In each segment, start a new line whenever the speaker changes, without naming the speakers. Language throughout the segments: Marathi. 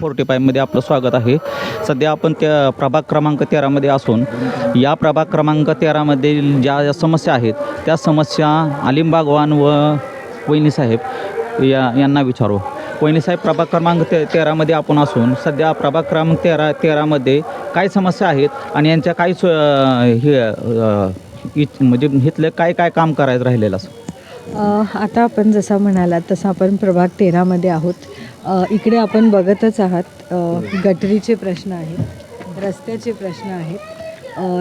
फोर्टी फायमध्ये आपलं स्वागत आहे. सध्या आपण त्या प्रभाग क्रमांक तेरामध्ये असून या प्रभाग क्रमांक तेरामधील ज्या ज्या समस्या आहेत त्या समस्या अलिम बागवान व वहिनी साहेब या यांना विचारू. वहिनी साहेब प्रभाग क्रमांक ते तेरामध्ये आपण असून सध्या प्रभाग क्रमांक तेरा तेरामध्ये काय समस्या आहेत आणि यांच्या काय सो- हे म्हणजे इथलं काय काय काम करायचं राहिलेलं असं?
आता आपण जसा म्हणाला तसं आपण प्रभाग तेरामध्ये आहोत. इकडे आपण बघतच आहात गटरीचे प्रश्न आहेत रस्त्याचे प्रश्न आहेत.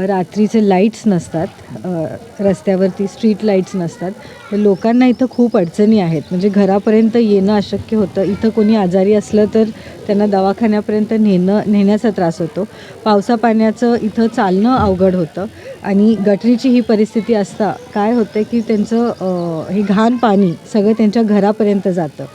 रात्रीचे लाईट्स नसतात रस्त्यावरती स्ट्रीट लाईट्स नसतात. तर लोकांना इथं खूप अडचणी आहेत. म्हणजे घरापर्यंत येणं अशक्य होतं. इथं कोणी आजारी असलं तर त्यांना दवाखान्यापर्यंत नेणं नेण्याचा त्रास होतो. पावसा पाण्याचं इथं चालणं अवघड होतं. आणि गटरीची ही परिस्थिती असता काय होतं की त्यांचं हे घाण पाणी सगळं त्यांच्या घरापर्यंत जातं.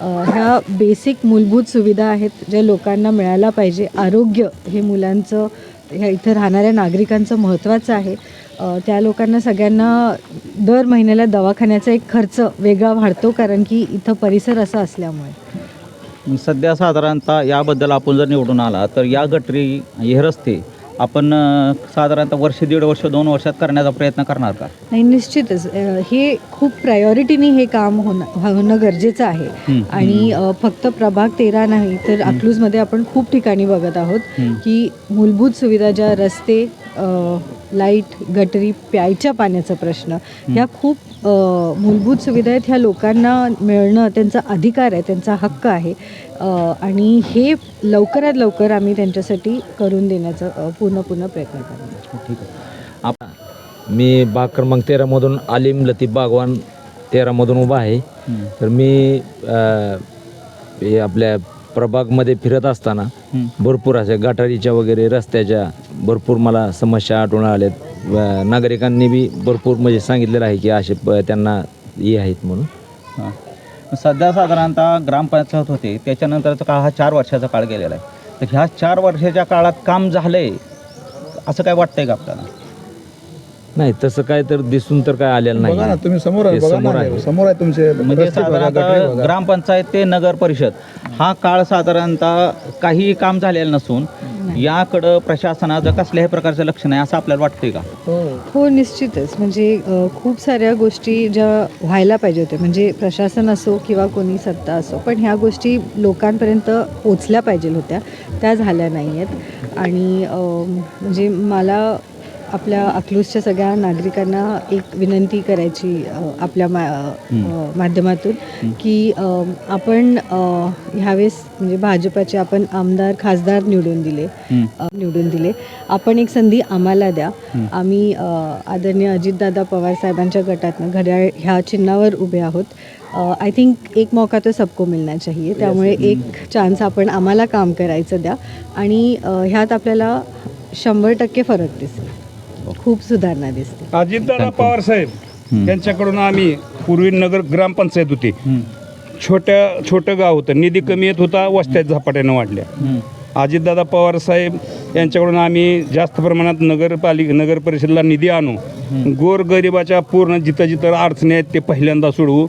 ह्या बेसिक मूलभूत सुविधा आहेत ज्या लोकांना मिळायला पाहिजे. आरोग्य हे मुलांचं ह्या इथं राहणाऱ्या नागरिकांचं महत्त्वाचं आहे. त्या लोकांना सगळ्यांना दर महिन्याला दवाखान्याचा एक खर्च वेगळा वाढतो कारण की इथं परिसर असा असल्यामुळे.
सध्या साधारणतः याबद्दल आपण जर निवडून आला तर या गटरी हे रस्ते आपण साधारणतः वर्ष दीड वर्ष दोन वर्षात करण्याचा प्रयत्न करणार का?
नाही निश्चितच. हे खूप प्रायोरिटीने हे काम होणं होणं गरजेचं आहे. आणि फक्त प्रभाग तेरा नाही तर अकलूजमध्ये आपण खूप ठिकाणी बघत आहोत. की मूलभूत सुविधा ज्या रस्ते लाइट गटरी प्यायच्या पाण्याचा प्रश्न. ह्या खूप मूलभूत सुविधा आहेत. ह्या लोकांना मिळणं त्यांचा अधिकार आहे त्यांचा हक्क आहे. आणि हे लवकरात लवकर आम्ही त्यांच्यासाठी करून देण्याचा पूर्ण पूर्ण प्रयत्न करणार.
ठीक आहे. आप
मी बाग क्रमांक तेरामधून आलिम लतीफ बागवान तेरामधून उभा आहे.
हं,
तर मी हे आपल्या प्रभागमध्ये फिरत असताना. भरपूर अशा गटारीच्या वगैरे रस्त्याच्या भरपूर मला समस्या आढळून आल्यात. नागरिकांनी बी भरपूर म्हणजे सांगितलेलं आहे की असे प- त्यांना हे आहेत म्हणून.
सध्या साधारणतः ग्रामपंचायत होते. त्याच्यानंतरचा काळ हा चार वर्षाचा काळ गेलेला आहे. तर ह्या चार वर्षाच्या काळात काम झालंय. असं काय वाटतंय का आपल्याला?
नाही तसं काय तर दिसून तर काय आलेलं
बघा ना
नाही
तुम्ही समोर आहे
हे
बघा
समोर
ना
आहे.
समोर आहे तुमचे
म्हणजे
रस्ते बघा, गटरी
साधारणतः
बघा.
ग्रामपंचायत ते नगर परिषद हा काळ साधारणतः काही काम झालेलं नसून याकडं प्रशासनाचं कसल्याही प्रकारचं लक्ष नाही असं आपल्याला वाटतंय का?
हो.
हो निश्चितच. म्हणजे अ, खूप साऱ्या गोष्टी ज्या व्हायला पाहिजे होत्या. म्हणजे प्रशासन असो किंवा कोणी सत्ता असो पण ह्या गोष्टी लोकांपर्यंत पोचल्या पाहिजे होत्या. त्या झाल्या नाही आहेत आणि अ, म्हणजे मला आपल्या अकलूजच्या सगळ्या नागरिकांना एक विनंती करायची आपल्या मा माध्यमातून की आपण ह्यावेळेस म्हणजे भाजपाचे आपण आमदार खासदार निवडून दिले. निवडून दिले. आपण एक संधी आम्हाला द्या. आम्ही आदरणीय अजितदादा पवार साहेबांच्या गटातनं घड्याळ ह्या चिन्हावर उभे आहोत. आय थिंक एक मौका तो सबको मिलना चाहिए. त्यामुळे एक चान्स आपण आम्हाला काम करायचं द्या. आणि ह्यात आपल्याला शंभर टक्के फरक दिसेल. खूप सुधारणा दिसते.
अजितदादा पवार साहेब यांच्याकडून आम्ही पूर्वी नगर ग्रामपंचायत होती. छोट्या छोटं गाव होतं. निधी कमी येत होता वस्त्यात झपाट्यानं वाढल्या. अजितदादा पवार साहेब यांच्याकडून आम्ही जास्त प्रमाणात नगरपालिका नगर परिषदेला निधी आणू. गोरगरिबाच्या पूर्ण जिथं जिथं अडचणी आहेत ते पहिल्यांदा सोडवू.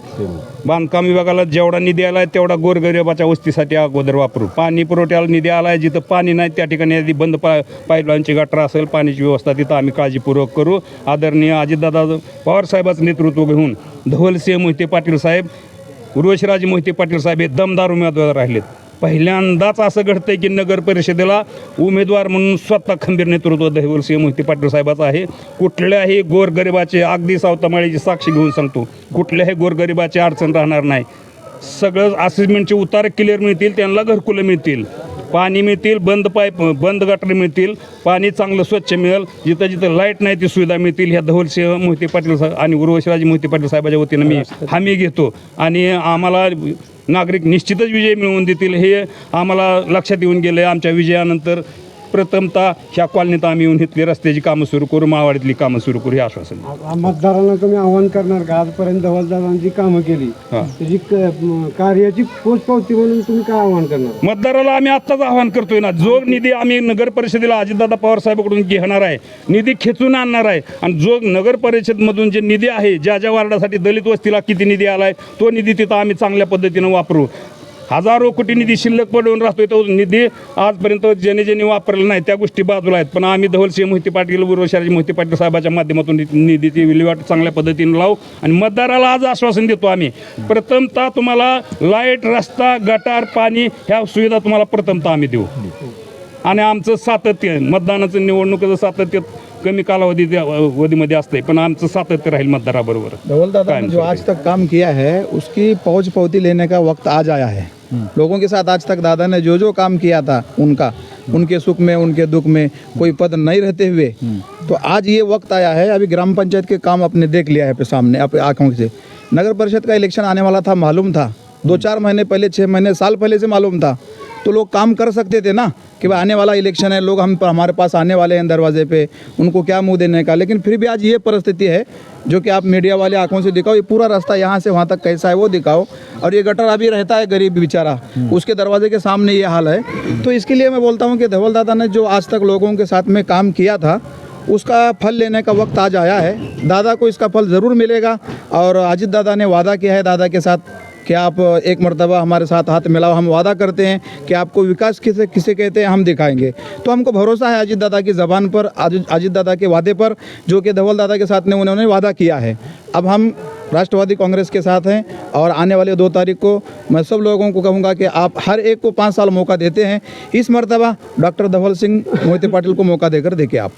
बांधकाम विभागाला जेवढा निधी आला आहे तेवढा गोरगरिबाच्या वस्तीसाठी अगोदर वापरू. पाणी पुरवठ्याला निधी आला आहे जिथं पाणी नाही त्या ठिकाणी आधी बंद पा पाईपलाईनची गटर असेल पाण्याची व्यवस्था तिथं आम्ही काळजीपूर्वक करू. आदरणीय अजितदादा पवारसाहेबाचं नेतृत्व घेऊन धवलसिंह मोहिते पाटील साहेब उर्वशीराजे मोहिते पाटील साहेब हे दमदार उमेदवार राहिलेत. पहिल्यांदाच असं घडतंय की नगर परिषदेला उमेदवार म्हणून स्वतः खंबीर नेतृत्व दहिवलसिंह मोहिते पाटील साहेबाचं आहे. कुठल्याही गोरगरिबाचे अगदी सावतामाळीची साक्षी घेऊन सांगतो कुठल्याही गोरगरिबाची अडचण राहणार नाही. सगळं असेसमेंटचे उतार क्लिअर मिळतील त्यांना घरकुलं मिळतील. पाणी मिळतील बंद पाईप बंद गटर मिळतील पाणी चांगलं स्वच्छ मिळेल जिथं जिथं लाइट नाही ती सुविधा मिळतील. ह्या धवलसिंह मोहिते पाटील साहेब आणि उर्वशीराजे मोहिते पाटील साहेबाच्या वतीनं मी हमी घेतो. आणि आम्हाला नागरिक निश्चितच विजय मिळवून देतील हे आम्हाला लक्षात येऊन गेलं आमच्या विजयानंतर. प्रथमतः ह्या कॉलनीत आम्ही येऊन इथली रस्त्याची कामं सुरू करू मावाडीतली कामं सुरू करू हे आश्वासन
आ- मतदारांना तुम्ही आव्हान करणार का? आजपर्यंत धवलदारांची कामं केली.
हा.
त्याची क- म- कार्याची पोचपावती म्हणून तुम्ही काय आव्हान करणार?
मतदाराला आम्ही आत्ताच आवाहन करतोय ना जो निधी आम्ही नगर परिषदेला अजितदादा पवार साहेबांकडून घेणार आहे निधी खेचून आणणार आहे आणि जो नगर परिषदमधून जे निधी आहे ज्या ज्या वार्डासाठी दलित वस्तीला किती निधी आलाय तो निधी तिथं आम्ही चांगल्या पद्धतीनं वापरू. हजारो कोटी निधी शिल्लक पडून राहतोय तो निधी आजपर्यंत ज्याने ज्याने वापरला नाही त्या गोष्टी बाजूला आहेत. पण आम्ही धवलसिंह मोहिते पाटील उर्वशाजी मोहिते पाटील साहेबाच्या माध्यमातून निधीची विल्हेवाट चांगल्या पद्धतीने लावू आणि मतदाराला आज आश्वासन देतो आम्ही. प्रथमतः तुम्हाला लाइट रस्ता गटार पाणी ह्या सुविधा तुम्हाला प्रथमतः आम्ही देऊ. आणि आमचं सातत्य मतदानाचं निवडणुकीचं सातत्य कमी कालावधी अवधीमध्ये असतंय पण आमचं सातत्य राहील मतदाराबरोबर.
जो आज तक काम किया है उसकी पहुंच पौती लेने का वक्त आज आया है। लोगों के साथ आज तक दादा ने जो जो काम किया था उनका, उनके सुख में, उनके दुख में कोई पद नहीं रहते हुए तो आज ये वक्त आया है, अभी ग्राम पंचायत के काम अपने देख लिया है सामने अपने आँखों से। नगर परिषद का इलेक्शन आने वाला था, मालूम था। दो चार महीने पहले छः महीने, साल पहले से मालूम था। तो लोग काम कर सकते थे ना कि भाई आने वाला इलेक्शन है लोग हम हमारे पास आने वाले हैं दरवाजे पे उनको क्या मुँह देने का। लेकिन फिर भी आज ये परिस्थिति है जो कि आप मीडिया वाले आँखों से दिखाओ ये पूरा रास्ता यहाँ से वहाँ तक कैसा है वो दिखाओ। और ये गटर अभी रहता है गरीब बेचारा उसके दरवाजे के सामने ये हाल है। तो इसके लिए मैं बोलता हूँ कि धवल दादा ने जो आज तक लोगों के साथ में काम किया था उसका फल लेने का वक्त आज आया है। दादा को इसका फल ज़रूर मिलेगा और अजित दादा ने वादा किया है दादा के साथ कि आप एक मरतबा हमारे साथ हाथ मिलाओ, हम वादा करते हैं कि आपको विकास किसे किसे कहते हैं, हम दिखाएँगे। तो हमको भरोसा है अजीत दादा की ज़बान पर अजित दादा के वादे पर, जो कि धवल दादा के साथ ने, उन्होंने वादा किया है। अब हम राष्ट्रवादी कांग्रेस के साथ हैं और आने वाले दो तारीख को मैं सब लोगों को कहूँगा कि आप हर एक को पाँच साल मौका देते हैं। इस मरतबा डॉक्टर धवल सिंह मोहिते पाटिल को मौका देकर देखिए आप।